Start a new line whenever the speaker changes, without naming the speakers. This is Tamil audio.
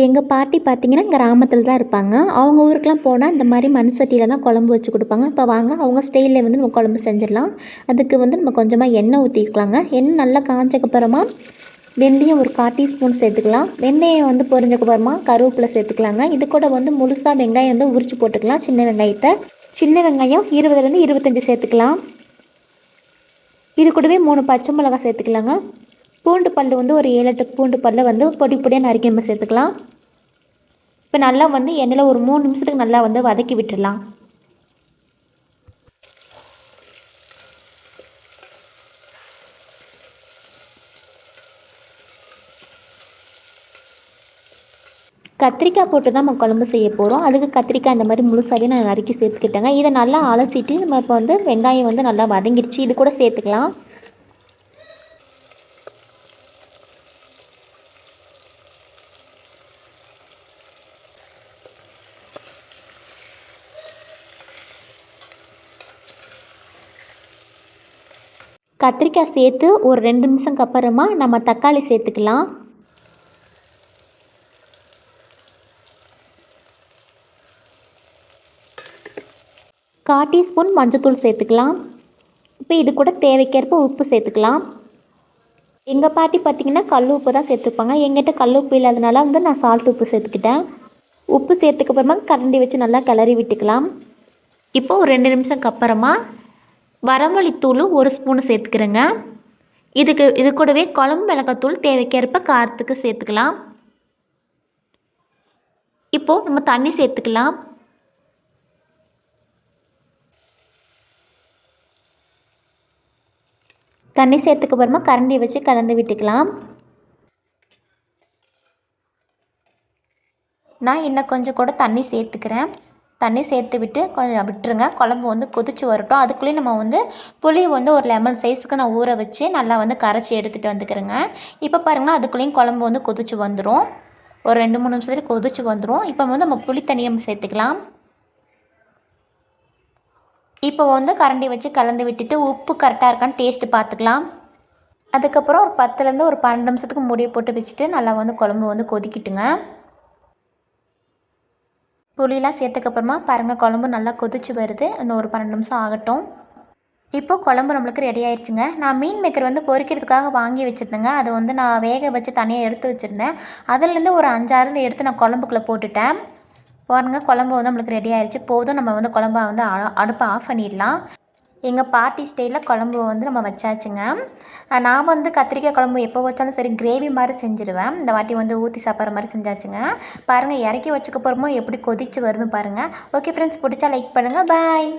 எங்கள் பாட்டி பார்த்தீங்கன்னா கிராமத்தில் தான் இருப்பாங்க. அவங்க ஊருக்கெலாம் போனால் இந்த மாதிரி மண் சட்டியில் தான் குழம்பு வச்சு கொடுப்பாங்க. இப்போ வாங்க அவங்க ஸ்டைலில் வந்து நம்ம குழம்பு செஞ்சிடலாம். அதுக்கு வந்து நம்ம கொஞ்சமாக எண்ணெய் ஊற்றிக்கலாங்க எண்ணெய் நல்லா காஞ்சக்கப்புறமா வெந்தயம் ஒரு கால் டீஸ்பூன் சேர்த்துக்கலாம். வெந்தயம் வந்து பொரிஞ்சக்கப்புறமா கருவேப்பிலை சேர்த்துக்கலாங்க. இது கூட வந்து முழுசாக வெங்காயம் வந்து உரிச்சு போட்டுக்கலாம். சின்ன வெங்காயத்தை. சின்ன வெங்காயம் இருபதுலேருந்து இருபத்தஞ்சி சேர்த்துக்கலாம். இது கூடவே மூணு பச்சை மிளகாய் சேர்த்துக்கலாங்க. பூண்டு பல் வந்து ஒரு ஏழு எட்டு பூண்டு பல்லை வந்து பொடி பொடியாக நறுக்கி நம்ம சேர்த்துக்கலாம். இப்போ நல்லா வந்து எண்ணெயில் ஒரு மூணு நிமிஷத்துக்கு நல்லா வந்து வதக்கி விட்டுடலாம். கத்திரிக்காய் போட்டு தான் நம்ம குழம்பு செய்ய போகிறோம் அதுக்கு கத்திரிக்காய் இந்த மாதிரி முழுசாகவே நான் நறுக்கி சேர்த்துக்கிட்டேங்க. இதை நல்லா அலசிட்டு நம்ம இப்போ வந்து வெங்காயம் வந்து நல்லா வதங்கிடுச்சு. இது கூட சேர்த்துக்கலாம். கத்திரிக்காய் சேர்த்து ஒரு ரெண்டு நிமிஷம்க்கு அப்புறமா நம்ம தக்காளி சேர்த்துக்கலாம். கால் டீஸ்பூன் மஞ்சத்தூள் சேர்த்துக்கலாம். இப்போ இது கூட தேவைக்கேற்ப உப்பு சேர்த்துக்கலாம். எங்கள் பாட்டி பார்த்திங்கன்னா கல் உப்பு தான் சேர்த்துப்பாங்க. எங்கிட்ட கல் உப்பு இல்லாதனால வந்து நான் சால்ட் உப்பு சேர்த்துக்கிட்டேன். உப்பு சேர்த்துக்கப்புறமா கரண்டி வச்சு நல்லா கிளறி விட்டுக்கலாம். இப்போ ஒரு ரெண்டு நிமிஷம்க்கு அப்புறமா வரமொழித்தூள் ஒரு ஸ்பூனு சேர்த்துக்கிறேங்க. இதுக்கு இது கூடவே குழம்பு மிளகாத்தூள் தேவைக்கேற்ப காரத்துக்கு சேர்த்துக்கலாம். இப்போது நம்ம தண்ணி சேர்த்துக்கலாம். தண்ணி சேர்த்துக்க அப்புறமா கரண்டி வச்சு கலந்து விட்டுக்கலாம். நான் இன்னும் கொஞ்சம் கூட தண்ணி சேர்த்துக்கிறேன். தண்ணி சேர்த்து விட்டு கொஞ்சம் விட்டுருங்க. குழம்பு வந்து கொதித்து வரட்டும். அதுக்குள்ளேயும் நம்ம வந்து புளி வந்து ஒரு லெமன் சைஸுக்கு நான் ஊற வச்சு நல்லா வந்து கரைச்சி எடுத்துகிட்டு வந்துக்கிறேங்க. இப்போ பாருங்கன்னா அதுக்குள்ளேயும் குழம்பு வந்து கொதித்து வந்துடும் ஒரு ரெண்டு மூணு நிமிஷத்துக்கு கொதித்து வந்துடும் இப்போ வந்து நம்ம புளி தண்ணியை சேர்த்துக்கலாம். இப்போ வந்து கரண்டி வச்சு கலந்து விட்டுட்டு உப்பு கரெக்டாக இருக்கான்னு டேஸ்ட்டு பார்த்துக்கலாம். அதுக்கப்புறம் ஒரு பத்துலேருந்து ஒரு பன்னெண்டு நிமிஷத்துக்கு முடியை போட்டு வச்சுட்டு நல்லா வந்து குழம்பு வந்து கொதிக்கிட்டுங்க. புளியெலாம் சேர்த்துக்கப்புறமா பாருங்கள் குழம்பு நல்லா கொதிச்சு வருது. இன்னும் ஒரு பன்னெண்டு நிமிஷம் ஆகட்டும். இப்போது குழம்பு நம்மளுக்கு ரெடி ஆயிடுச்சுங்க நான் மீன் மேக்கர் வந்து பொரிக்கிறதுக்காக வாங்கி வச்சுருந்தேங்க. அதை வந்து நான் வேக வச்சு தனியாக எடுத்து வச்சுருந்தேன். அதுலேருந்து ஒரு அஞ்சாறு எடுத்து நான் குழம்புக்குள்ளே போட்டுட்டேன். பாருங்கள் குழம்பு வந்து நம்மளுக்கு ரெடி ஆயிடுச்சு போதும் நம்ம வந்து குழம்ப வந்து அடுப்பை ஆஃப் பண்ணிடலாம். எங்கள் பாட்டி ஸ்டைலில் குழம்பு வந்து நம்ம வச்சாச்சுங்க. நான் வந்து கத்திரிக்காய் குழம்பு எப்போ வச்சாலும் சரி கிரேவி மாதிரி செஞ்சுருவேன். இந்த வாட்டி வந்து ஊற்றி சாப்பிட்ற மாதிரி செஞ்சாச்சுங்க. பாருங்கள் இறக்கி வச்சுக்க போகிறோமோ எப்படி கொதிச்சு வருதுன்னு பாருங்கள் ஓகே ஃப்ரெண்ட்ஸ் பிடிச்சா லைக் பண்ணுங்கள் பாய்